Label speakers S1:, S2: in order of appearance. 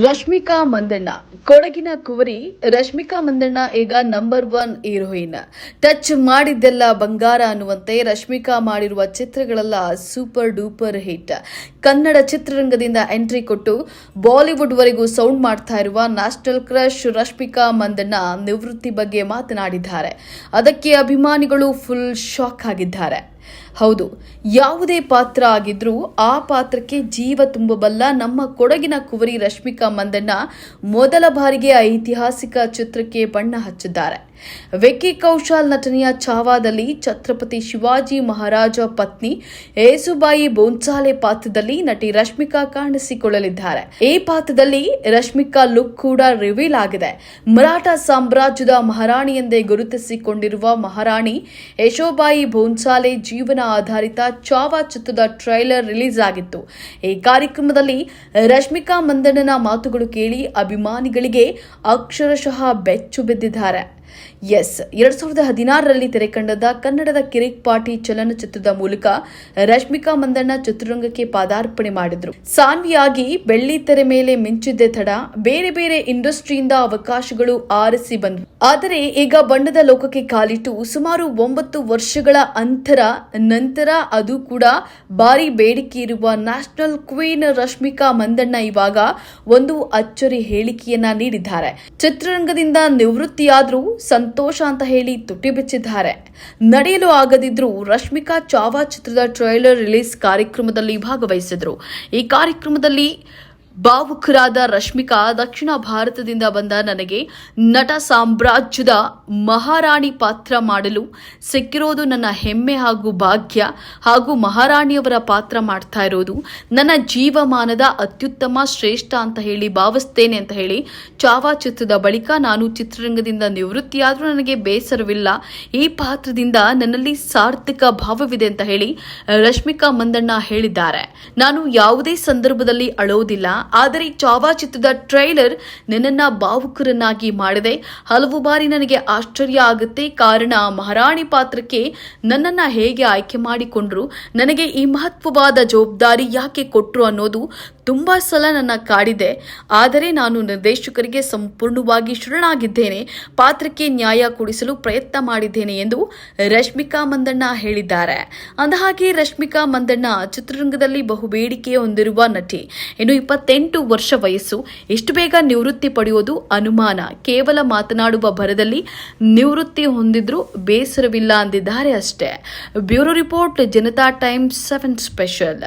S1: ರಶ್ಮಿಕಾ ಮಂದಣ್ಣ. ಕೊಡಗಿನ ಕುವರಿ ರಶ್ಮಿಕಾ ಮಂದಣ್ಣ ಈಗ number one heroine. Touch ಮಾಡಿದ್ದೆಲ್ಲ ಬಂಗಾರ ಅನ್ನುವಂತೆ ರಶ್ಮಿಕಾ ಮಾಡಿರುವ ಚಿತ್ರಗಳೆಲ್ಲ ಸೂಪರ್ ಡೂಪರ್ ಹಿಟ್ ಕನ್ನಡ ಚಿತ್ರರಂಗದಿಂದ ಎಂಟ್ರಿ ಕೊಟ್ಟು ಬಾಲಿವುಡ್ ವರೆಗೂ ಸೌಂಡ್ ಮಾಡ್ತಾ ಇರುವ ನ್ಯಾಷನಲ್ ಕ್ರಶ್ ರಶ್ಮಿಕಾ ಮಂದಣ್ಣ ನಿವೃತ್ತಿ ಬಗ್ಗೆ ಮಾತನಾಡಿದ್ದಾರೆ. ಅದಕ್ಕೆ ಅಭಿಮಾನಿಗಳು ಫುಲ್ ಶಾಕ್ ಆಗಿದ್ದಾರೆ. ಹೌದು, ಯಾವುದೇ ಪಾತ್ರ ಆಗಿದ್ರೂ ಆ ಪಾತ್ರಕ್ಕೆ ಜೀವ ತುಂಬಬಲ್ಲ ನಮ್ಮ ಕೊಡಗಿನ ಕುವರಿ ರಶ್ಮಿಕಾ ಮಂದಣ್ಣ ಮೊದಲ ಬಾರಿಗೆ ಐತಿಹಾಸಿಕ ಚಿತ್ರಕ್ಕೆ ಬಣ್ಣ ಹಚ್ಚಿದ್ದಾರೆ. ವೆಕ್ಕಿ ಕೌಶಾಲ್ ನಟನೆಯ ಚಾವಾದಲ್ಲಿ ಛತ್ರಪತಿ ಶಿವಾಜಿ ಮಹಾರಾಜ ಪತ್ನಿ ಏಸುಬಾಯಿ ಬೋನ್ಸಾಲೆ ಪಾತ್ರದಲ್ಲಿ ನಟಿ ರಶ್ಮಿಕಾ ಕಾಣಿಸಿಕೊಳ್ಳಲಿದ್ದಾರೆ. ಈ ಪಾತ್ರದಲ್ಲಿ ರಶ್ಮಿಕಾ ಲುಕ್ ಕೂಡ ರಿವೀಲ್ ಆಗಿದೆ. ಮರಾಠ ಸಾಮ್ರಾಜ್ಯದ ಮಹಾರಾಣಿ ಎಂದೇ ಗುರುತಿಸಿಕೊಂಡಿರುವ ಮಹಾರಾಣಿ ಯಶೋಬಾಯಿ ಭೋನ್ಸಾಲೆ ಜೀವನ ಆಧಾರಿತ ಚಾವಾ ಚಿತ್ರದ ಟ್ರೈಲರ್ ರಿಲೀಸ್ ಆಗಿತ್ತು ಈ ಕಾರ್ಯಕ್ರಮದಲ್ಲಿ ರಶ್ಮಿಕಾ ಮಂದಣ್ಣನ ಮಾತುಗಳು ಕೇಳಿ ಅಭಿಮಾನಿಗಳಿಗೆ ಅಕ್ಷರಶಃ ಬೆಚ್ಚು ಬಿದ್ದಿದ್ದಾರೆ. ಎಸ್ ಎರಡ್ ಸಾವಿರದ ಹದಿನಾರರಲ್ಲಿ ತೆರೆಕಂಡದ ಕನ್ನಡದ ಕಿರಿಕ್ ಪಾಟಿ ಚಲನಚಿತ್ರದ ಮೂಲಕ ರಶ್ಮಿಕಾ ಮಂದಣ್ಣ ಚಿತ್ರರಂಗಕ್ಕೆ ಪಾದಾರ್ಪಣೆ ಮಾಡಿದ್ರು. ಸಾನ್ವಿಯಾಗಿ ಬೆಳ್ಳಿ ತೆರೆ ಮೇಲೆ ಮಿಂಚಿದ್ದೆ ತಡ ಬೇರೆ ಬೇರೆ ಇಂಡಸ್ಟ್ರಿಯಿಂದ ಅವಕಾಶಗಳು ಆರಿಸಿ ಬಂದ್ವು. ಆದರೆ ಈಗ ಬಣ್ಣದ ಲೋಕಕ್ಕೆ ಕಾಲಿಟ್ಟು ಸುಮಾರು ಒಂಬತ್ತು ವರ್ಷಗಳ ಅಂತರ ನಂತರ ಅದು ಕೂಡ ಭಾರಿ ಬೇಡಿಕೆ ಇರುವ ನ್ಯಾಷನಲ್ ಕ್ವೀನ್ ರಶ್ಮಿಕಾ ಮಂದಣ್ಣ ಇವಾಗ ಒಂದು ಅಚ್ಚರಿ ಹೇಳಿಕೆಯನ್ನ ನೀಡಿದ್ದಾರೆ. ಚಿತ್ರರಂಗದಿಂದ ನಿವೃತ್ತಿಯಾದ್ರೂ ಸಂತೋಷ ಅಂತ ಹೇಳಿ ತುಟಿ ಬಿಚ್ಚಿದ್ದಾರೆ. ನಡೆಯಲು ಆಗದಿದ್ರೂ ರಶ್ಮಿಕಾ ಚಾವಾ ಚಿತ್ರದ ಟ್ರೈಲರ್ ರಿಲೀಸ್ ಕಾರ್ಯಕ್ರಮದಲ್ಲಿ ಭಾಗವಹಿಸಿದ್ರು. ಈ ಕಾರ್ಯಕ್ರಮದಲ್ಲಿ ಭಾವುಕರಾದ ರಶ್ಮಿಕಾ ದಕ್ಷಿಣ ಭಾರತದಿಂದ ಬಂದ ನನಗೆ ನಟ ಸಾಮ್ರಾಜ್ಯದ ಮಹಾರಾಣಿ ಪಾತ್ರ ಮಾಡಲು ಸಿಕ್ಕಿರೋದು ನನ್ನ ಹೆಮ್ಮೆ ಹಾಗೂ ಭಾಗ್ಯ ಹಾಗೂ ಮಹಾರಾಣಿಯವರ ಪಾತ್ರ ಮಾಡ್ತಾ ಇರೋದು ನನ್ನ ಜೀವಮಾನದ ಅತ್ಯುತ್ತಮ ಶ್ರೇಷ್ಠ ಅಂತ ಹೇಳಿ ಭಾವಿಸ್ತೇನೆ ಅಂತ ಹೇಳಿ ಚಾವಾ ಚಿತ್ರದ ಬಳಿಕ ನಾನು ಚಿತ್ರರಂಗದಿಂದ ನಿವೃತ್ತಿಯಾದರೂ ನನಗೆ ಬೇಸರವಿಲ್ಲ. ಈ ಪಾತ್ರದಿಂದ ನನ್ನಲ್ಲಿ ಸಾರ್ಥಕ ಭಾವವಿದೆ ಅಂತ ಹೇಳಿ ರಶ್ಮಿಕಾ ಮಂದಣ್ಣ ಹೇಳಿದ್ದಾರೆ. ನಾನು ಯಾವುದೇ ಸಂದರ್ಭದಲ್ಲಿ ಅಳೋದಿಲ್ಲ. ಆದರೆ ಚಾವಾ ಚಿತ್ರದ ಟ್ರೈಲರ್ ನನ್ನನ್ನ ಭಾವುಕರನ್ನಾಗಿ ಮಾಡಿದೆ. ಹಲವು ಬಾರಿ ನನಗೆ ಆಶ್ಚರ್ಯ ಆಗುತ್ತೆ. ಕಾರಣ, ಮಹಾರಾಣಿ ಪಾತ್ರಕ್ಕೆ ನನ್ನನ್ನ ಹೇಗೆ ಆಯ್ಕೆ ಮಾಡಿಕೊಂಡ್ರು? ನನಗೆ ಈ ಮಹತ್ವವಾದ ಜವಾಬ್ದಾರಿ ಯಾಕೆ ಕೊಟ್ಟರು ಅನ್ನೋದು ತುಂಬಾ ಸಲ ನನ್ನ ಕಾಡಿದೆ. ಆದರೆ ನಾನು ನಿರ್ದೇಶಕರಿಗೆ ಸಂಪೂರ್ಣವಾಗಿ ಶರಣಾಗಿದ್ದೇನೆ. ಪಾತ್ರಕ್ಕೆ ನ್ಯಾಯ ಕೊಡಿಸಲು ಪ್ರಯತ್ನ ಮಾಡಿದ್ದೇನೆ ಎಂದು ರಶ್ಮಿಕಾ ಮಂದಣ್ಣ ಹೇಳಿದ್ದಾರೆ. ಅಂದಹಾಗೆ, ರಶ್ಮಿಕಾ ಮಂದಣ್ಣ ಚಿತ್ರರಂಗದಲ್ಲಿ ಬಹು ಬೇಡಿಕೆ ಹೊಂದಿರುವ ನಟಿ. ಇನ್ನು ಇಪ್ಪತ್ತೆಂಟು ವರ್ಷ ವಯಸ್ಸು, ಎಷ್ಟು ಬೇಗ ನಿವೃತ್ತಿ ಪಡೆಯೋದು ಅನುಮಾನ. ಕೇವಲ ಮಾತನಾಡುವ ಭರದಲ್ಲಿ ನಿವೃತ್ತಿ ಹೊಂದಿದ್ರು ಬೇಸರವಿಲ್ಲ ಅಂದಿದ್ದಾರೆ ಅಷ್ಟೇ. Bureau report, Janata Times seven special.